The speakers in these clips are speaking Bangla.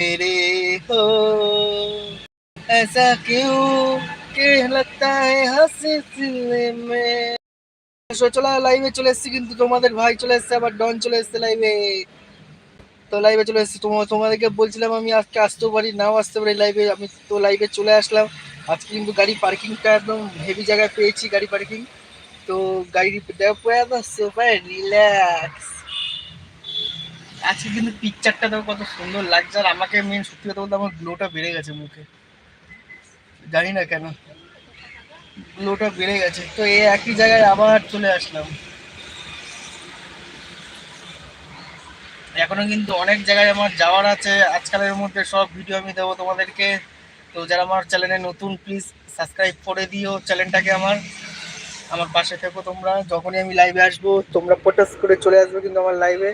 मेरे हो ऐसा क्यों के लगता है हंसी सिले में So, চলো লাইভে চলে এসেছি কিন্তু তোমাদের ভাই চলে এসেছে আবার ডন চলে এসেছে লাইভে তো লাইভে চলে এসেছি তোমার তোমাদেরকে বলছিলাম আমি আজকে আসতেও পারি নাও আসতে পারি লাইভে আমি তো লাইভে চলে আসলাম আজকে কিন্তু গাড়ি পার্কিংটা একদম হেভি জায়গায় পেয়েছি গাড়ি পার্কিং তো গাড়ি পুরো সুপার রিল্যাক্স আজকে কিন্তু পিকচারটা দেখো কত সুন্দর লাগছে। আর আমাকে মেন সত্যি কথা বলতে আমার গ্লোটা বেড়ে গেছে মুখে। জানি না কেন। গ্লোটা বেড়ে গেছে। তো এই একই জায়গায় আবার চলে আসলাম। এখনও কিন্তু অনেক জায়গায় আমার যাওয়ার আছে। আজকালের মধ্যে সব ভিডিও আমি দেবো তোমাদেরকে। তো যারা আমার চ্যানেলে নতুন প্লিজ সাবস্ক্রাইব করে দিও চ্যানেলটাকে আমার। আমার পাশে থেকো তোমরা। যখনই আমি লাইভে আসব, তোমরা পটাস করে চলে আসবে কিন্তু আমার লাইভে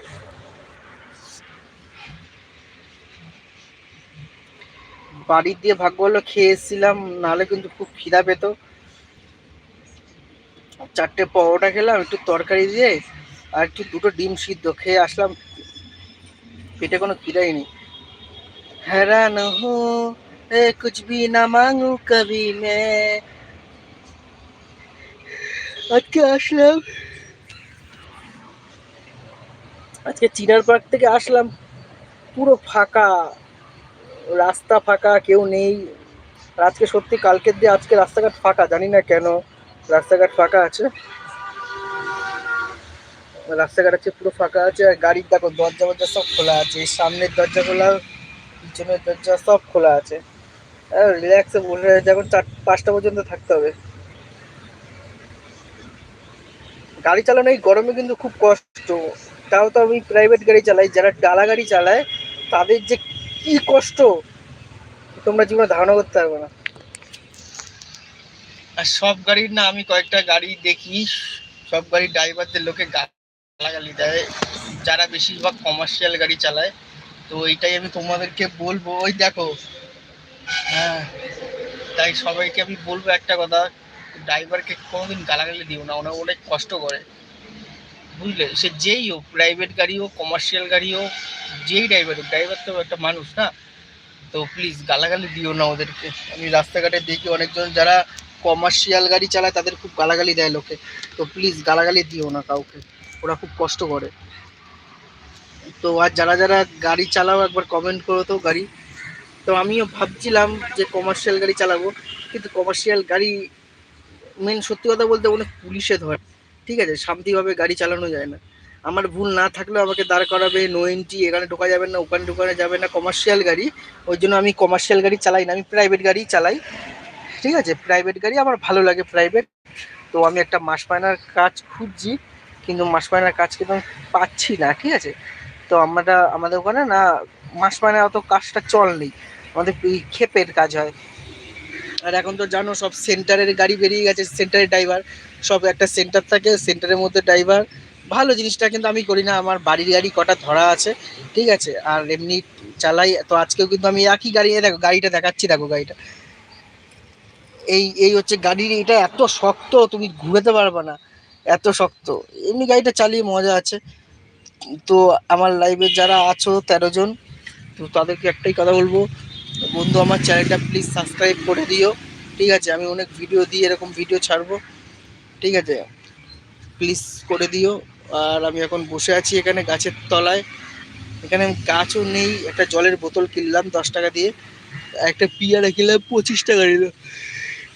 বাড়ি দিয়ে ভাগ্য হলো খেয়ে এসেছিলাম নাহলে কিন্তু খুব খিদা পেত চারটে পরোটা খেলাম একটু তরকারি দিয়ে আর একটু দুটো ডিম সিদ্ধ খেয়ে আসলাম পেটে কোনো খিদাই নেই हैरान हूँ ए, कुछ भी ना मांगू कभी मैं আজকে আসলাম আজকে চিনার পার্ক থেকে আসলাম পুরো ফাঁকা রাস্তা ফাঁকা, কেউ নেই। আজকে সত্যি কালকের দিয়ে আজকে রাস্তাঘাট ফাঁকা, জানি না কেন। রাস্তাঘাট ফাঁকা আছে। রাস্তাঘাট আছে, পুরো ফাঁকা আছে। আর গাড়ির দেখো, দরজা ফরজা সব খোলা আছে। সামনের দরজা খোলা, পিছনের দরজা সব খোলা আছে। রিল্যাক্সে বসে যখন চার, পাঁচটা পর্যন্ত থাকতে হবে। গাড়ি চালানো এই গরমে কিন্তু খুব কষ্ট। তাও তো আমি প্রাইভেট গাড়ি চালাই। যারা ডালা গাড়ি চালায়, তাদের যে কি কষ্ট? তোমরা জীবনে ধারণা করতে পারবে না। আর সব গাড়ির না আমি কয়েকটা গাড়ি দেখি, সব গাড়ির ড্রাইভারদের লোকে গালাগালি দেয়, যারা বেশিরভাগ কমার্শিয়াল গাড়ি চালায়। তো এইটাই আমি তোমাদেরকে বলব। ওই দেখো হ্যাঁ তাই সবাইকে আমি বলব একটা কথা, ড্রাইভারকে কোনোদিন গালাগালি দিও না ওরা অনেক কষ্ট করে। বুঝলে? সে যেই হোক প্রাইভেট গাড়ি হোক কমার্শিয়াল গাড়ি হোক, যেই ড্রাইভার হোক ড্রাইভার তো একটা মানুষ না? তো প্লিজ গালাগালি দিও না ওদেরকে। আমি রাস্তাঘাটে দেখি অনেকজন যারা কমার্শিয়াল গাড়ি চালায়, তাদের খুব গালাগালি দেয় লোকে। তো প্লিজ গালাগালি দিও না কাউকে। ওরা খুব কষ্ট করে। তো আর যারা যারা গাড়ি চালাও, একবার কমেন্ট করো তো গাড়ি। তো আমিও ভাবছিলাম যে কমার্শিয়াল গাড়ি চালাবো, কিন্তু কমার্শিয়াল গাড়ি মেন সত্যি কথা বলতে অনেক পুলিশে ধরে। ঠিক আছে, শান্তিভাবে গাড়ি চালানো যায় না। আমার ভুল না থাকলেও আমাকে দাঁড় করাবে নো এন্ট্রি এখানে ঢোকা যাবে না, ওখানে ঢোকানো যাবে না কমার্শিয়াল গাড়ি। ওই জন্য আমি কমার্শিয়াল গাড়ি চালাই না, আমি প্রাইভেট গাড়ি চালাই। ঠিক আছে প্রাইভেট গাড়ি আমার ভালো লাগে প্রাইভেট তো আমি একটা মাস পায়নার কাজ খুঁজছি, কিন্তু মাস পায়নার কাজ কিন্তু আমি পাচ্ছি না, ঠিক আছে? তো আমরা, আমাদের ওখানে না মাস পায়না অত কাজটা চল নেই। আমাদের এই ক্ষেপের কাজ হয়। আর এখন তো জানো সব সেন্টারের গাড়ি বেরিয়ে গেছে, সেন্টারের ড্রাইভার সব একটা সেন্টার থাকে, সেন্টারের মধ্যে ড্রাইভার ভালো জিনিসটা কিন্তু আমি করি না, আমার বাড়ির গাড়ি কটা ধরা আছে, ঠিক আছে? আর এমনি চালাই, তো আজকেও কিন্তু আমি একই গাড়ি দেখো, গাড়িটা দেখাচ্ছি, দেখো গাড়িটা। এই এই হচ্ছে গাড়ির, এটা এত শক্ত, তুমি ঘুরাতে পারবে না, এত শক্ত। এমনি গাড়িটা চালিয়ে মজা আছে। তো আমার লাইভে যারা আছো তেরো জন, তো তাদেরকে একটাই কথা বলব বন্ধু, আমার চ্যানেলটা প্লিজ সাবস্ক্রাইব করে দিও। ঠিক আছে, আমি অনেক ভিডিও দিই এরকম ভিডিও ছাড়বো। ঠিক আছে প্লিজ করে দিও। আর আমি এখন বসে আছি এখানে গাছের তলায়। এখানে গাছও নেই, একটা জলের বোতল কিনলাম দশ টাকা দিয়ে। একটা পিয়ারা কিনলাম পঁচিশ টাকা নিল।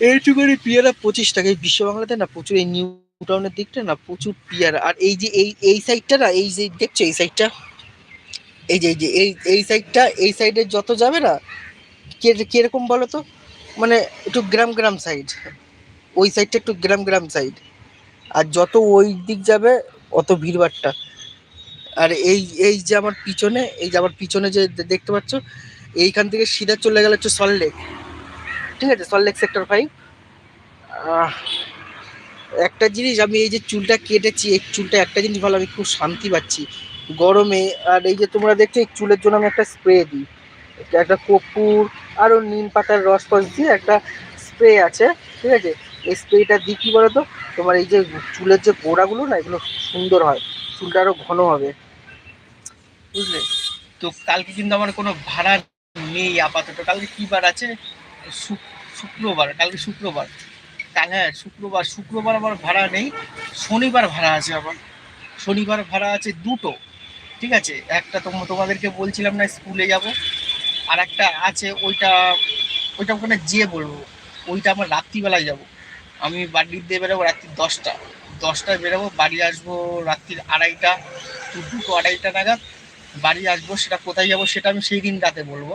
এইটুকুনি পিয়ারা পঁচিশ টাকা। এই বিশ্ব বাংলাতে না প্রচুর, এই নিউ টাউনের দিকটা না প্রচুর পিয়ারা। আর এই যে, এই এই সাইডটা না, এই যে দেখছ, এই সাইডটা এই যে এই যে, এই এই সাইডটা এই সাইডে যত যাবে না কীরকম বলো তো? মানে একটু গ্রাম গ্রাম সাইড ওই সাইডটা একটু গ্রাম গ্রাম সাইড আর যত ওই দিক যাবে, অত ভিড়ভাট্টা আর এই এই যে আমার পিছনে, এই যে আমার পিছনে যে দেখতে পাচ্ছ, এইখান থেকে সিধা চলে গেল হচ্ছে সল্টলেক ঠিক আছে? সল্টলেক সেক্টর ফাইভ একটা জিনিস আমি এই যে চুলটা কেটেছি, এই চুলটা একটা জিনিস ভালো আমি খুব শান্তি পাচ্ছি। গরমে, আর এই যে তোমরা দেখছ, এই চুলের জন্য আমি একটা স্প্রে দিই। একটা কপুর আরও নিম পাতার রস ফস দিয়ে একটা স্প্রে আছে, ঠিক আছে? এই স্প্রেটা দিই কী বলো তো তোমার এই যে চুলের যে গোড়াগুলো না, এগুলো সুন্দর হয়। চুলটা আরও ঘন হবে। বুঝলে? তো কালকে কিন্তু আমার কোনো ভাড়া নেই আপাতত। কালকে কি বার আছে? শুক- শুক্রবার, কালকে শুক্রবার। কাল হ্যাঁ শুক্রবার শুক্রবার আমার ভাড়া নেই। শনিবার ভাড়া আছে আমার। শনিবার ভাড়া আছে দুটো, ঠিক আছে? একটা তোম- তোমাদেরকে বলছিলাম না, স্কুলে যাব। আর একটা আছে, ওইটা ওইটা ওখানে যেয়ে বলব। ওইটা আমার রাত্রিবেলায় যাব। আমি বাড়ির দিয়ে বেরোবো রাত্রি দশটা। দশটায় বেরোবো, বাড়ি আসব রাত্রির আড়াইটা দুটো আড়াইটা নাগাদ। বাড়ি আসব, সেটা কোথায় যাব সেটা আমি সেই দিন রাতে বলব।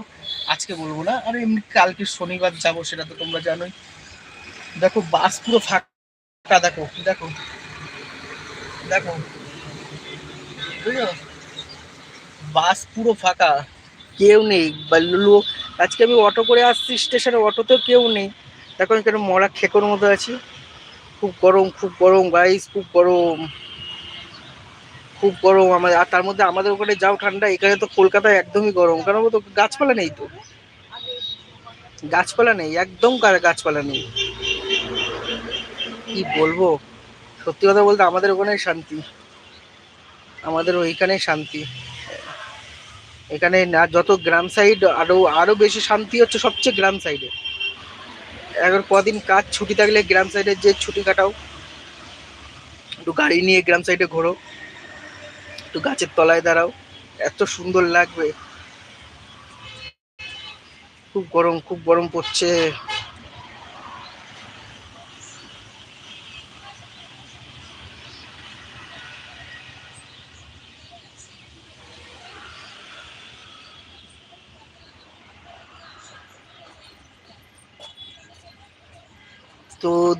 আজকে বলব না, আর এমনি কালকে শনিবার যাব, সেটা তো তোমরা জানোই। দেখো, বাস পুরো ফাঁকা, দেখো দেখো। দেখো। বাস পুরো ফাঁকা। কেউ নেই। বা লোক, আজকে আমি অটো করে আসছি স্টেশনে, অটোতেও কেউ নেই। দেখো আমি কেন মরা খেকোর মতো আছি। খুব গরম খুব গরম গাইস খুব গরম। খুব গরম আমাদের আর তার মধ্যে আমাদের ওখানে যাও ঠান্ডা, এখানে তো কলকাতায় একদমই গরম। কারণ তো গাছপালা নেই তো। গাছপালা নেই, একদম গাছপালা নেই। কি বলব? সত্যি কথা বলতে আমাদের ওখানে শান্তি। আমাদের ওইখানে শান্তি। এখানে না, যত গ্রাম সাইড আরও আরও বেশি শান্তি হচ্ছে সবচেয়ে গ্রাম সাইডে এখন কদিন কাজ ছুটি থাকলে গ্রাম সাইডে যে ছুটি কাটাও। একটু গাড়ি নিয়ে গ্রাম সাইডে ঘোরো। একটু গাছের তলায় দাঁড়াও। এত সুন্দর লাগবে। খুব গরম খুব গরম পড়ছে।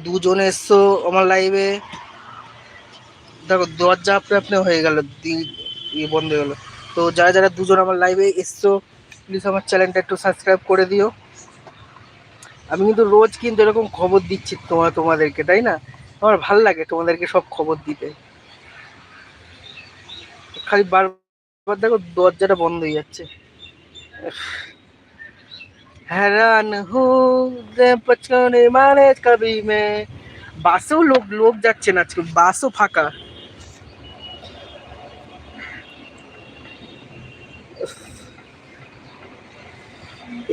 দুজন এসছো আমার লাইভে দেখো, দরজা আপনি আপনি হয়ে গেল ইয়ে বন্ধ হয়ে গেল। তো যারা যারা দুজন আমার লাইভে এসছো প্লিজ আমার চ্যানেলটা একটু সাবস্ক্রাইব করে দিও। আমি কিন্তু রোজ কিন্তু এরকম খবর দিচ্ছি তোমার তোমাদেরকে, তাই না? আমার ভালো লাগে তোমাদেরকে সব খবর দিতে। খালি বারবার দেখো দরজাটা বন্ধ হয়ে যাচ্ছে। हैरान हूँ যে পছনে মানে কবি মে বাসেও লোক লোক যাচ্ছে না আজকে বাসও ফাঁকা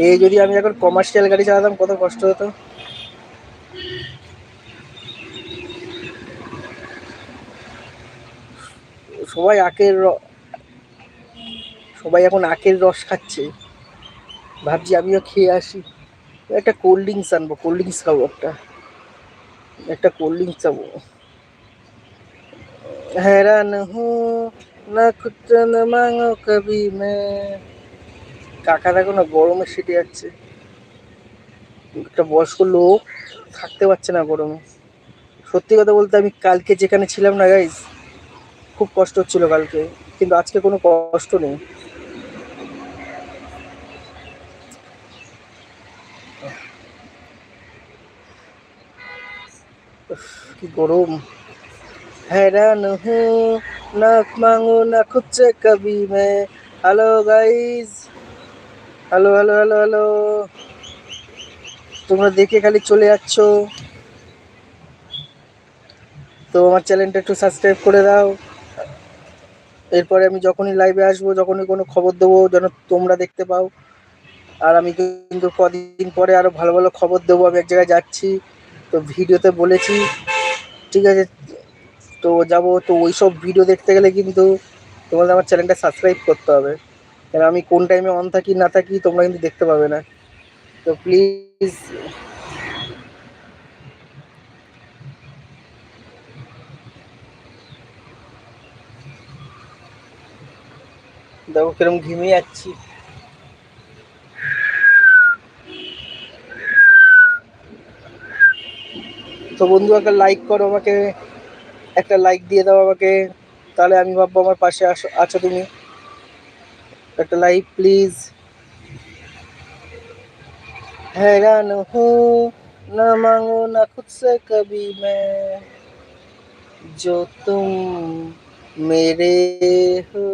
এই যদি আমি এখন কমার্শিয়াল গাড়ি চালাতাম কত কষ্ট হতো সবাই আখের র- সবাই এখন আখের রস খাচ্ছে ভাবছি আমিও খেয়ে আসি একটা কোল্ড ড্রিঙ্কস আনবো কোল্ড ড্রিঙ্কস খাবো একটা একটা কোল্ড ড্রিঙ্কস খাবো हैरान हूँ না খুঁজ না মাঙো কবি মে কাকা দেখো না গরমে সেটে যাচ্ছে একটা বয়স্ক লোক থাকতে পারছে না গরমে সত্যি কথা বলতে আমি কালকে যেখানে ছিলাম না গাইজ খুব কষ্ট হচ্ছিল কালকে কিন্তু আজকে কোনো কষ্ট নেই কি গরম हैरान हूँ ना मांगो ना खुद से कभी मैं hello guys hello hello hello hello তোমরা দেখে খালি চলে যাচ্ছ তো আমার চ্যানেলটা একটু সাবস্ক্রাইব করে দাও এরপরে আমি যখনই লাইভে আসবো যখনই কোনো খবর দেবো যেন তোমরা দেখতে পাও আর আমি কিন্তু কদিন পরে আরো ভালো ভালো খবর দেবো আমি এক জায়গায় যাচ্ছি তো ভিডিওতে বলেছি, ঠিক আছে, তো যাব, তো ওই সব ভিডিও দেখতে গেলে কিন্তু তোমাদের আমার চ্যানেলটা সাবস্ক্রাইব করতে হবে। কারণ আমি কোন টাইমে অন থাকি, না থাকি, তোমরা কিন্তু দেখতে পাবে না। তো প্লিজ দেখো কিরম ঘিমে যাচ্ছি। তো বন্ধু একটা লাইক করো আমাকে একটা লাইক দিয়ে দাও আমাকে তাহলে আমি ভাববো আমার পাশে আসো আছো তুমি একটা লাইক প্লিজ हैरान हूँ न मांगो न खुद से कभी मैं जो तुम मेरे हो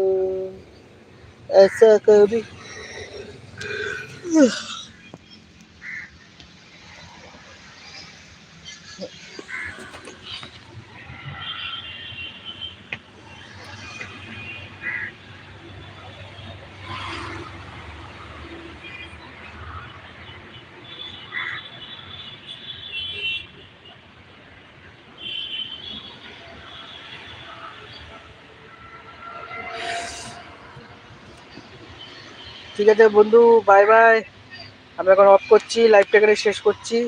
ऐसा कभी ঠিক আছে, বন্ধু বাই বাই আমি এখন অফ করছি লাইভটা এখানে শেষ করছি।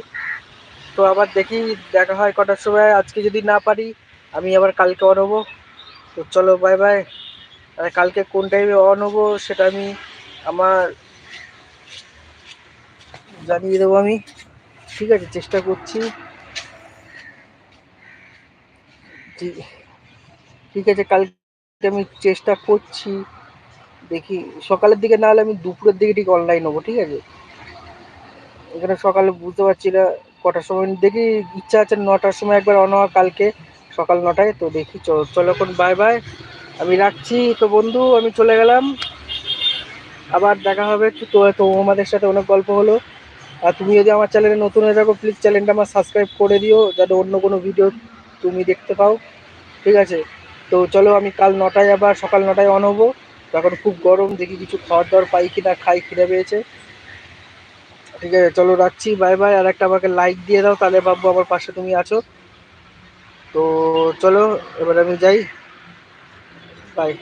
তো আবার দেখি, দেখা হয় কটার সময়। আজকে যদি না পারি, আমি আবার কালকে অন হব। তো চলো বাই বাই আর কালকে কোন টাইমে অন হব, সেটা আমি আমার জানিয়ে দেবো আমি। ঠিক আছে, চেষ্টা করছি। ঠিক আছে, কালকে আমি চেষ্টা করছি। দেখি, সকালের দিকে না হলে আমি দুপুরের দিকে ঠিক অনলাইন হব, ঠিক আছে? এখানে সকালে বুঝতে পারছি না, কটার সময়, দেখি ইচ্ছা আছে নটার সময় একবার অন হওয়া কালকে, সকাল নটায়, তো দেখি চলো এখন বাই বাই আমি রাখছি, তো বন্ধু, আমি চলে গেলাম। আবার দেখা হবে, তো তোমাদের সাথে অনেক গল্প হলো। আর তুমি যদি আমার চ্যানেলে নতুন হয়ে থাকো প্লিজ চ্যানেলটা আমার সাবস্ক্রাইব করে দিও, যাতে অন্য কোনো ভিডিও তুমি দেখতে পাও। ঠিক আছে? তো চলো, আমি কাল নটায় আবার, সকাল নটায় অন হব। তখন খুব গরম, দেখি কিছু খাওয়ার দাওয়ার পাই কিনা, খাই খিদে পেয়েছে। ঠিক আছে, চলো রাখছি বাই বাই আর একটা আমাকে লাইক দিয়ে দাও, তাহলে বাবু আমার পাশে তুমি আছো। তো চলো, এবার আমি যাই। বাই